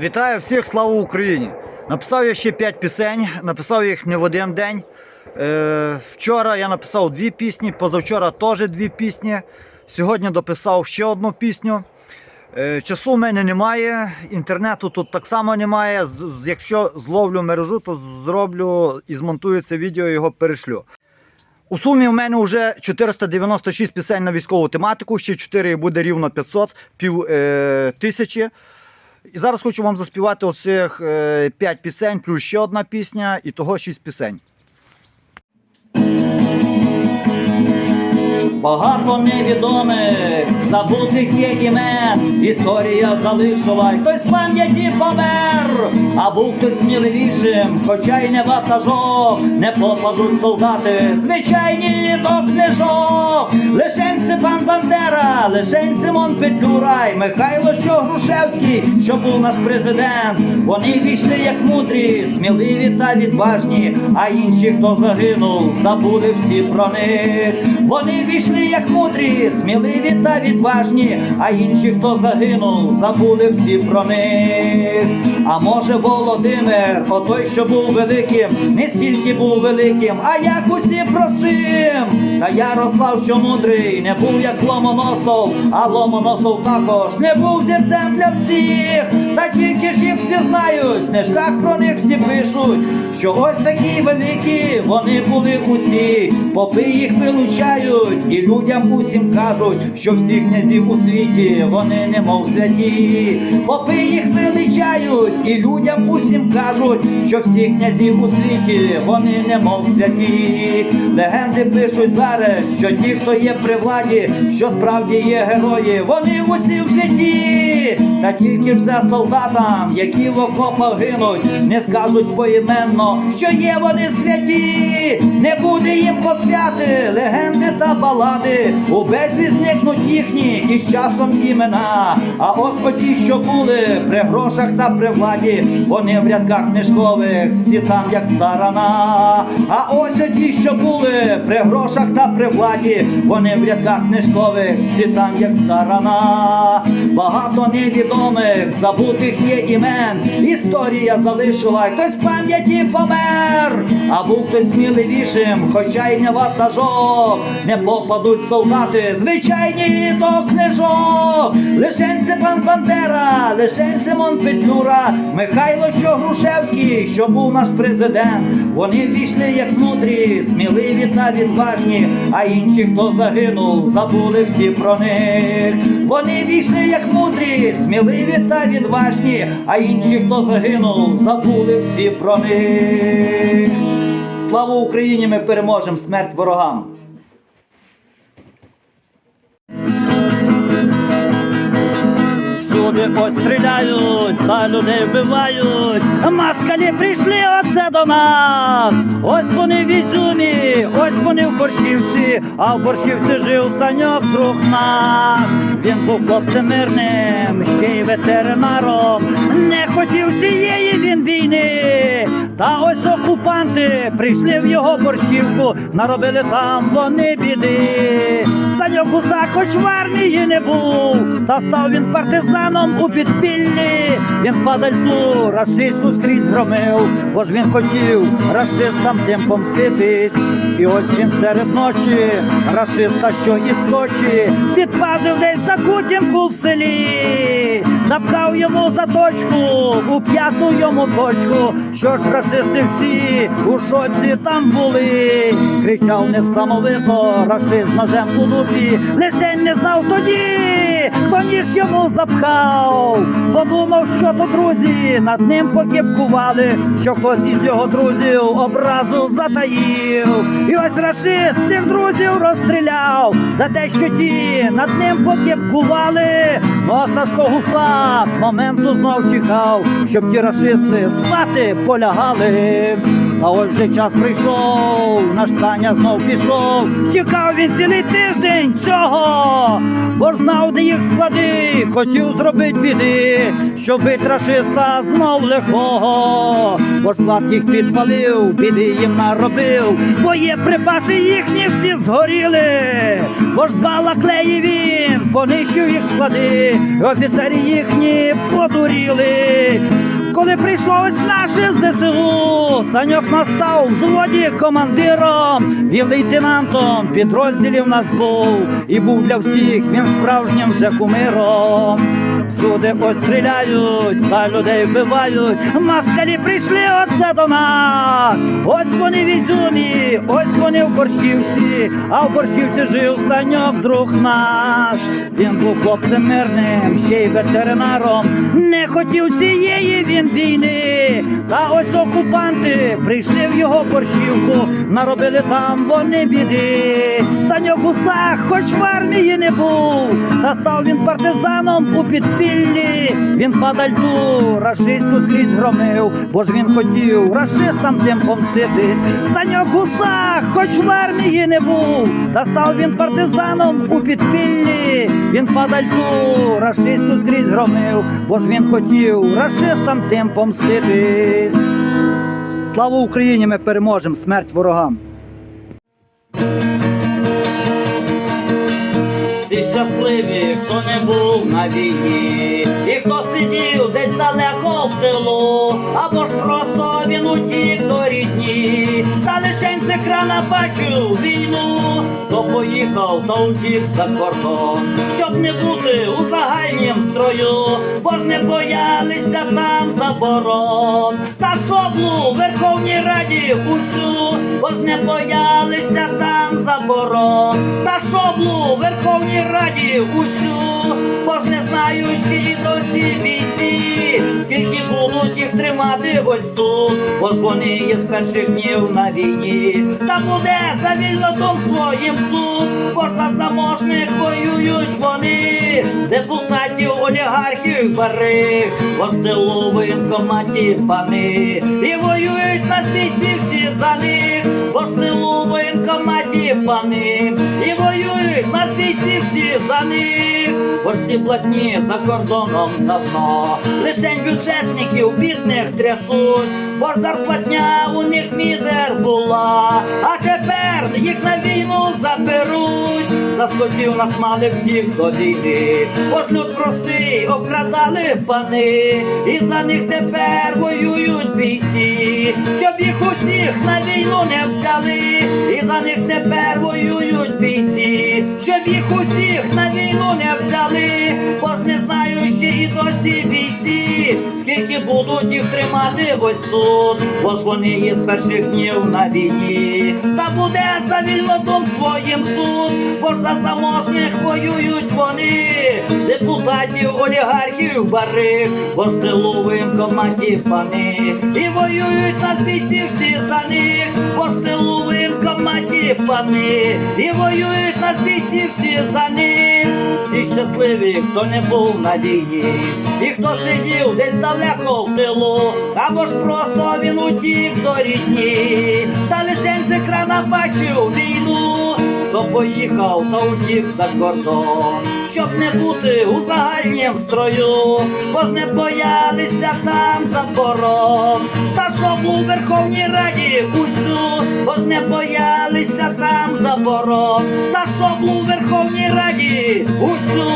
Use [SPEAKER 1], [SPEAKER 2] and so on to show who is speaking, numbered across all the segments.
[SPEAKER 1] Вітаю всіх, слава Україні! Написав я ще 5 пісень, написав їх не в один день. Е, вчора я написав дві пісні, позавчора теж дві пісні. Сьогодні дописав ще одну пісню. Е, часу в мене немає, інтернету тут так само немає. Якщо зловлю мережу, то зроблю і змонтую це відео, його перешлю. У сумі в мене вже 496 пісень на військову тематику, ще 4 буде рівно 500, пів е, тисячі. І зараз хочу вам заспівати оцих 5 пісень, плюс ще одна пісня, і того 6 пісень. Багато невідомих, забутих є імен, історія залишила, хтось пам'яті помер, а був хтось сміливішим, хоча й не ватажок, не попадуть солдати, звичайні до книжок. Лишень Степан Бандера, лишень Симон Петлюра, й Михайло що Грушевський, що був наш президент. Вони війшли як мудрі, сміливі та відважні, а інші, хто загинув, забули всі про них. Вони війшли як мудрі, сміливі та відважні, а інші, хто загинув, забули всі про них. А може Володимир, отой, що був великим, не стільки був великим, а як усі простим. Та Ярослав, що мудрий, не був як Ломоносов, а Ломоносов також не був зірцем для всіх. Та тільки ж їх всі знають, в книжках про них всі пишуть, що ось такі великі вони були усі. Попи їх вилучають, і людям усім кажуть, що всі князів у світі вони немов святі. Попи їх величають, і людям усім кажуть, що всі князів у світі вони немов святі. Легенди пишуть зараз, що ті, хто є при владі, що справді є герої, вони усі в житті. Та тільки ж за солдатам, які в окопах гинуть, не скажуть поіменно, що є вони святі, не буде їм посвяти, легенди та балади, у безвіз зникнуть їхні і з часом імена. А от ті, що були при грошах та при владі, вони в рядках книжкових, всі там, як царана. А ось ті, що були при грошах та при владі, вони в рядках книжкових, всі там, як царана. Багато невідомих, забутих є імен. Історія залишила, хтось в пам'яті помер, а був хтось сміливішим, хоча й не ватажок. Не попадуть солдати, звичайні до книжок. Лишень Степан Бандера, лишень Симон Петлюра, Михайло що Грушевський, що був наш президент. Вони війшли як мудрі, сміливі та відважні, а інші, хто загинув, забули всі про них. Вони війшли як мудрі, сміливі та відважні, а інші, хто загинув, забули всі про них. Слава Україні! Ми переможемо смерть ворогам! Всюди постріляють, та людей вбивають. Маскалі прийшли оце до нас. Ось вони в Ізюмі, ось вони в Борщівці, а в Борщівці жив саньок, друг наш. Він був хлопцем мирним, ще й ветеринаром. Не хотів цієї він війни. Та ось окупанти прийшли в його борщівку, наробили там вони біди. Саньок Гусак хоч в армії не був, та став він партизаном у підпіллі. Він падальту рашистську скрізь громив, бо ж він хотів рашистам тим помститись. І ось він серед ночі, рашиста, що із Сочі, підпазив десь за кутінку в селі, запхав йому заточку, у п'яту йому точку, що ж рашисти всі у шоці там були, кричав несамовито, рашист ножем у дубі, лише не знав тоді, хто ніж йому запхав, подумав, що то друзі над ним покіпкували, що хтось із його друзів образу затаїв. І ось рашист цих друзів розстріляв за те, що ті над ним покіпкували. А Сашко Гусак моменту знов чекав, щоб ті рашисти спати полягали. А ось вже час прийшов, наш Таня знов пішов. Чекав він цілий тиждень цього, бо ж знав, де їх склади, хотів зробити біди, щоб бить рашиста знов легкого. Бо їх підпалив, біди їм наробив, боєприпаси їхні всі згоріли, бо ж балаклеї він понищив їх склади, офіцери їхні подуріли, коли прийшло ось наше ЗСУ, Саньок настав в взводі командиром, і лейтенантом підрозділів нас був, і був для всіх він справжнім вже кумиром. Всюди ось стріляють, та людей вбивають. Москалі прийшли оце до нас. Ось вони в Ізюмі, ось вони в Борщівці, а в Борщівці жив Саньок, друг наш. Він був хлопцем мирним, ще й ветеринаром. Не хотів цієї він війни. Та ось окупанти прийшли в його борщівку, наробили там вони біди. Саньок Гусак, хоч в армії не був, та став він партизаном у підпіллі. Він падальту рашистську скрізь громив, бо ж він хотів рашистам тим помститись. Саньок Гусак, хоч в армії не був, та став він партизаном у підпіллі. Він падальту рашистську скрізь громив, бо ж він хотів рашистам тим помститись. Слава Україні! Ми переможемо! Смерть ворогам! Щасливі, хто не був на війні, і хто сидів десь далеко в селу, або ж просто він утік до рідні, та лишень з екрана бачив війну, хто поїхав та утік за кордон, щоб не бути у загальнім строю, бо ж не боялися там заборон, та шоблу в Верховній Раді усю, бо ж не боялися там заборон, та шоблу в Верховній Раді усю, бо ж не знаючи досі бійці, скільки будуть їх тримати ось тут, бо ж вони є з перших днів на війні, та буде за вільнодумство їм суд, бо ж за заможних воюють вони, депутатів, олігархів, барих, бо ж тилу воєнкоматі пани, і воюють на світі всі за них, бо ж тилу воєнкоматі пани, і воюють на світі всі за них, бо всі блатні за кордоном давно, лишень бюджетників бідних трясуть, бо ж зарплатня у них мізер була, а тепер їх на війну заберуть, за скотів нас мали всіх до війни, бо люд простий обкрадали пани, і за них тепер воюють бійці, щоб їх усіх на війну не взяли, і за них тепер воюють бійці, щоб їх усіх на війну не взяли, бо не знаю ще і досі бійці, скільки будуть їх тримати ось тут, бо ж вони є з перших днів на війні, та буде за вільнодум своїм суд, бо ж за заможних воюють вони, депутатів, олігархів, барих, бо ж тилу воєнкоматі пани, і воюють на світі всі за них, бо ж тилу воєнкоматі пани, і воюють на світі всі них, всі щасливі, хто не був на війні, і хто сидів десь далеко в тилу, або ж просто він утік до рідні, та лишень з екрана бачив хто поїхав та утік за кордон, щоб не бути у загальнім строю, бо ж не боялися там заборон, та щоб у Верховній Раді усю, бо ж не боялися там заборон, та щоб у Верховній Раді усю,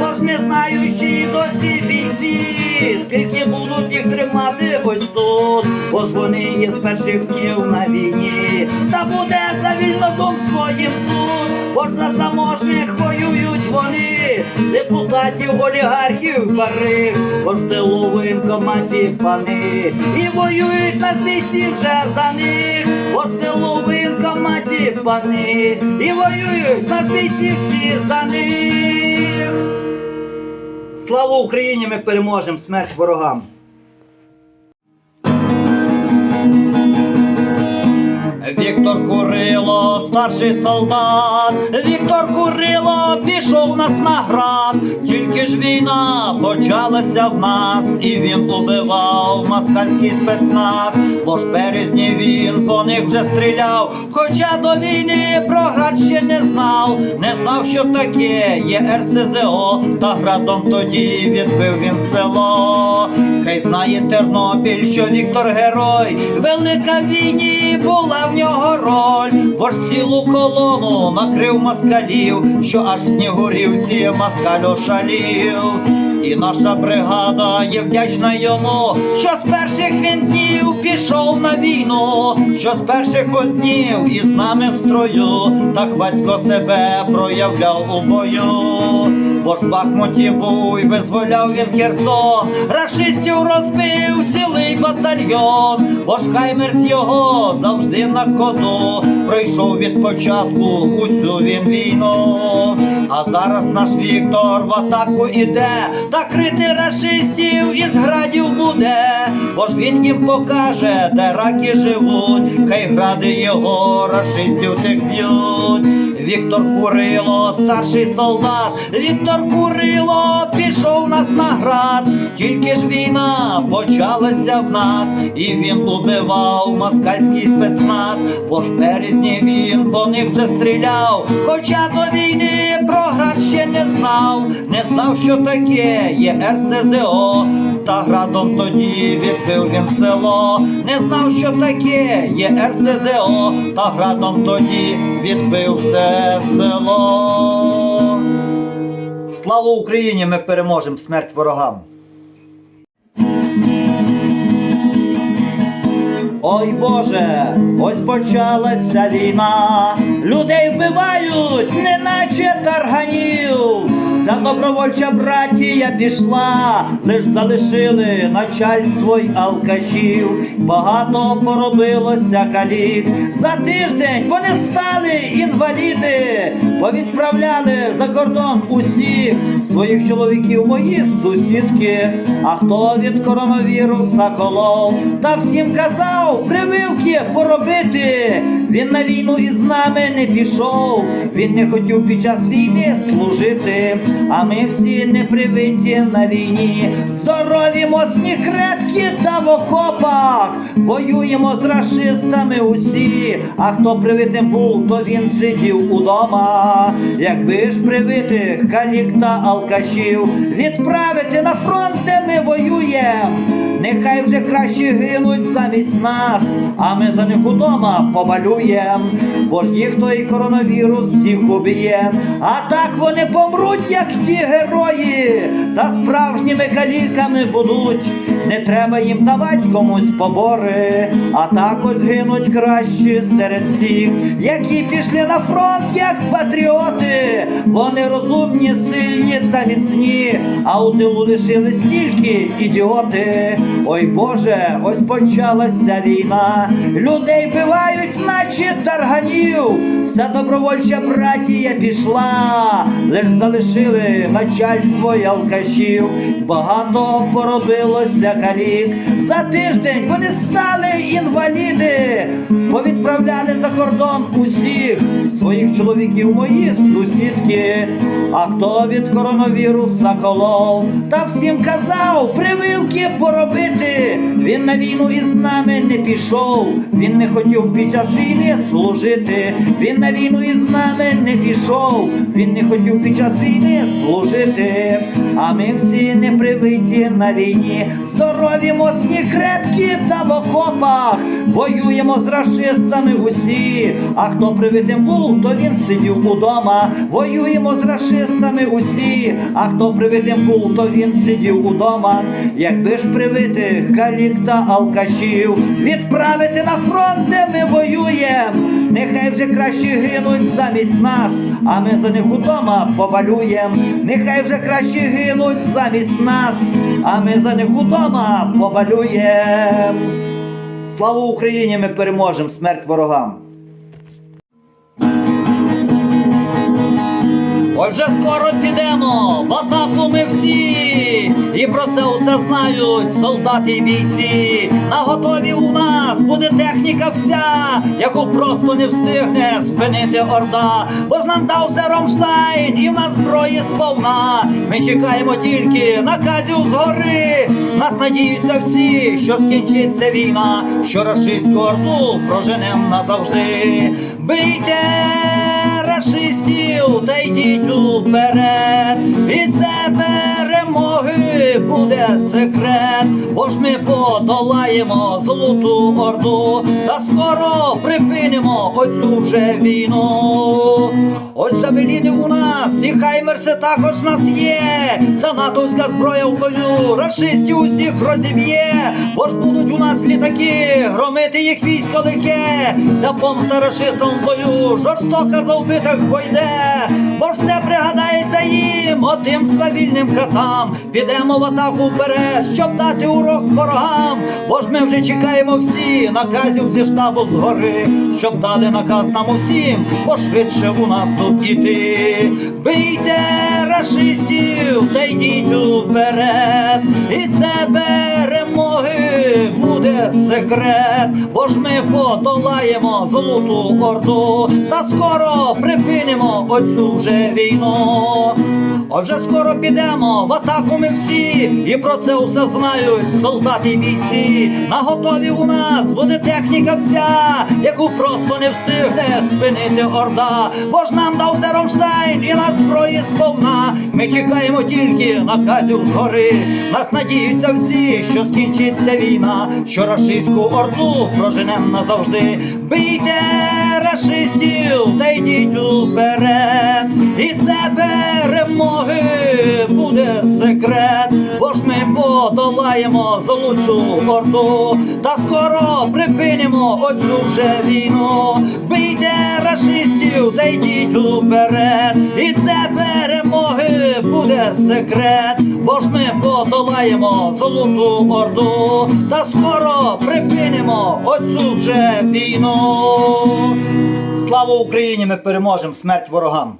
[SPEAKER 1] бо ж не знаючи досі бійці, скільки будуть їх тримати ось тут, бо ж вони є з перших днів на війні, та буде суд, за заможних воюють вони, депутатів, олігархів, барих, бо ж тилу пани, і воюють на світі вже за них, бо ж тилу пани, і воюють на світі всі за них. Слава Україні! Ми переможемо! Смерть ворогам! Віктор Курило, старший солдат, Віктор Курило пішов нас на град, тільки ж війна почалася в нас, і він убивав москальський спецназ, бо ж березні він по них вже стріляв, хоча до війни про град ще не знав, не знав, що таке є РСЗО, та градом тоді відбив він село. Хай знає Тернопіль, що Віктор герой, велика війні була в нього роль, бо ж цілу колону накрив москалів, що аж в Снігурівці москаль ошалів. І наша бригада є вдячна йому, що з перших він днів пішов на війну, що з перших днів із нами в строю, та хвацько себе проявляв у бою. Бо ж в Бахмуті був і визволяв він Херсон, рашистів розбив цілий батальйон, бо ж Хаймерс його завжди на ходу, пройшов від початку усю він війну. А зараз наш Віктор в атаку іде, та крити рашистів із градів буде, бо ж він їм покаже, де раки живуть, хай гради його рашистів тих б'ють. Віктор Курило, старший солдат, Віктор Курило пішов нас на град, тільки ж війна почалася в нас, і він убивав москальський спецназ, бо ж березні він по них вже стріляв, хоча до війни про град ще не знав, не знав, що таке є РСЗО, та градом тоді відбив він село, не знав, що таке є РСЗО, та градом тоді відбив все село. Слава Україні! Ми переможемо смерть ворогам! Ой Боже, ось почалася війна, людей вбивають, неначе тарганів. Вся добровольча братія пішла, лиш залишили начальство й алкашів. Багато поробилося калік. За тиждень вони стали інваліди, повідправляли за кордон усіх своїх чоловіків, мої сусідки. А хто від коронавіруса колов, та всім казав прививки поробити. Він на війну із нами не пішов. Він не хотів під час війни служити. А ми всі не привиті на війні. Здорові, моцні, крепкі та в окопах. Воюємо з рашистами усі. А хто привитим був, то він сидів удома. Якби ж привитих калік та алкашів відправити на фронт, де ми воюємо. Нехай вже краще гинуть замість нас, а ми за них удома повалюєм, бо ж їх той коронавірус всіх уб'є. А так вони помруть, як ті герої, та справжніми каліками будуть. Не треба їм давати комусь побори, а так ось гинуть кращі серед всіх, які пішли на фронт, як патріоти. Вони розумні, сильні та міцні, а у тилу лишились тільки ідіоти. Ой Боже, ось почалася війна. Людей вбивають, наче тарганів. Вся добровольча братія пішла, лиш залишили начальство й алкашів. Багато поробилося калік. За тиждень вони стали інваліди, повідправляли за кордон усіх своїх чоловіків, мої сусідки. А хто від коронавіруса колов, та всім казав прививки поробити. Він на війну із нами не пішов. Він не хотів під час війни служити. Він на війну із нами не пішов. Він не хотів під час війни служити. А ми всі не привиті на війні. Здорові, моцні, крепкі та в окопах. Воюємо з рашистами усі. А хто привитим був, то він сидів удома. Воюємо з рашистами усі. А хто привитим був, то він сидів удома. Якби ж привитих калік та алкашів відправити на фронт, де ми воюємо. Нехай вже краще гинуть замість нас, а ми за них удома повалюєм. Нехай вже краще гинуть замість нас, а ми за них удома повалюєм. Слава Україні! Ми переможемо! Смерть ворогам! Ой, скоро підемо, в атаку ми всі, і про це усе знають солдати й бійці. На готові у нас буде техніка вся, яку просто не встигне спинити орда. Бо ж нам дав це Ромштайн, і в нас зброї сповна. Ми чекаємо тільки наказів згори. Нас надіються всі, що скінчиться війна, що рашистську орду проженем назавжди. Бийте! Рашистів та йдіть уперед, і це перемоги буде секрет, бо ж ми подолаємо золоту орду, та скоро припинимо оцю вже війну. Ось жавеліни у нас, і хаймерси також нас є. Це натовська зброя в бою, расистів усіх розіб'є, бо ж будуть у нас літаки, громити їх військо лихе. Ця помста расистам в бою, жорстока за вбитих пойде, бо ж все пригадається їм, отим свавільним хатам. Підемо в атаку вперед, щоб дати урок ворогам, бо ж ми вже чекаємо всі наказів зі штабу згори, щоб дали наказ нам усім, пошвидше у нас тут іти. Бийте рашистів та йдіть уперед, і це перемоги буде секрет, бо ж ми подолаємо золоту орду, та скоро припинимо оцю вже війну. Отже, скоро підемо в атаку ми всі, і про це усе знають солдати бійці. На готові у нас буде техніка вся, яку просто не встигне спинити орда. Бо ж нам дав Ронштайн і на зброї сповна. Ми чекаємо тільки наказів згори. Нас надіються всі, що скінчиться війна, що рашистську орду проженем назавжди. Бийте рашистів та йдіть уперед, і це перемоги буде подолаємо золоту орду, та скоро припинимо оцю вже війну. Бийте рашистів та йдіть уперед, і це перемоги буде секрет, бо ж ми подолаємо золоту орду, та скоро припинимо оцю вже війну. Слава Україні! Ми переможемо смерть ворогам!